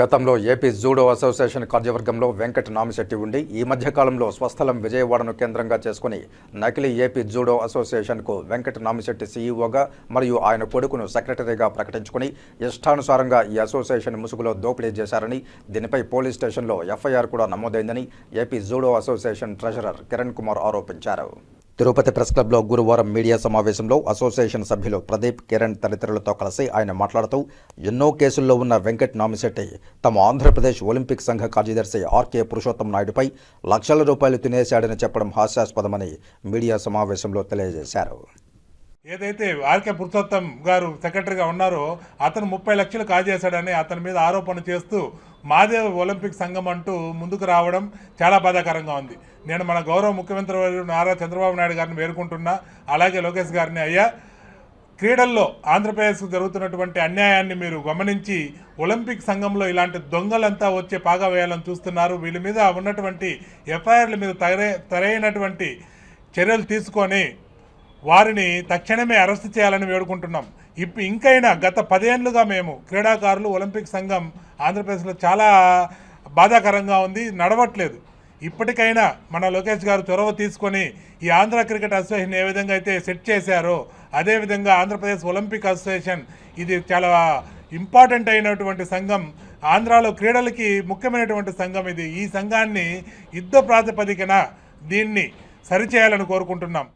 గతంలో AP judo association కార్యవర్గంలో వెంకట నామిశెట్టి ఉండి ఈ మధ్యకాలంలో స్వస్థలం విజయవాడను కేంద్రంగా చేసుకుని నకిలీ ఏపీ జూడో అసోసియేషన్కు వెంకట నామిశెట్టి సీఈఓగా మరియు ఆయన కొడుకును సెక్రటరీగా ప్రకటించుకుని ఇష్టానుసారంగా ఈ అసోసియేషన్ ముసుగులో దోపిడీ చేశారని దీనిపై పోలీస్ స్టేషన్లో ఎఫ్ఐఆర్ కూడా నమోదైందని AP judo association treasurer Kiran Kumar ఆరోపించారు. తిరుపతి ప్రెస్ క్లబ్లో గురువారం మీడియా సమావేశంలో అసోసియేషన్ సభ్యులు ప్రదీప్ కిరణ్ తదితరులతో కలిసి ఆయన మాట్లాడుతూ ఎన్నో కేసుల్లో ఉన్న వెంకట్ నామిశెట్టి తమ ఆంధ్రప్రదేశ్ ఒలింపిక్ సంఘ కార్యదర్శి ఆర్కే పురుషోత్తం నాయుడుపై లక్షల రూపాయలు తినేశాడని చెప్పడం హాస్యాస్పదమని మీడియా సమావేశంలో తెలియజేశారు. ఏదైతే ఆర్కే పురుషోత్తం గారు సెక్రటరీగా ఉన్నారో అతను ముప్పై లక్షలు కాజేశాడని అతని మీద ఆరోపణ చేస్తూ మాదే ఒలింపిక్ సంఘం అంటూ ముందుకు రావడం చాలా బాధాకరంగా ఉంది. నేను మన గౌరవ ముఖ్యమంత్రి నారా చంద్రబాబు నాయుడు గారిని వేడుకుంటున్నా అలాగే లోకేష్ గారిని అయ్యా. క్రీడల్లో ఆంధ్రప్రదేశ్కు జరుగుతున్నటువంటి అన్యాయాన్ని మీరు గమనించి ఒలింపిక్ సంఘంలో ఇలాంటి దొంగలంతా వచ్చే పాగా వేయాలని చూస్తున్నారు. వీళ్ళ మీద ఉన్నటువంటి ఎఫ్ఐఆర్ల మీద తరే తరైనటువంటి చర్యలు తీసుకొని వారిని తక్షణమే అరెస్ట్ చేయాలని వేడుకుంటున్నాం. ఇప్పు ఇంకైనా గత పదేళ్ళుగా మేము క్రీడాకారులు ఒలింపిక్ సంఘం ఆంధ్రప్రదేశ్లో చాలా బాధాకరంగా ఉంది నడవట్లేదు. ఇప్పటికైనా మన లోకేష్ గారు చొరవ తీసుకొని ఈ ఆంధ్ర క్రికెట్ అసోసియేషన్ ఏ విధంగా అయితే సెట్ చేశారో అదేవిధంగా ఆంధ్రప్రదేశ్ ఒలింపిక్ అసోసియేషన్ ఇది చాలా ఇంపార్టెంట్ అయినటువంటి సంఘం. ఆంధ్రాలో క్రీడలకి ముఖ్యమైనటువంటి సంఘం ఇది. ఈ సంఘాన్ని యుద్ధ ప్రాతిపదికన దీన్ని సరిచేయాలని కోరుకుంటున్నాం.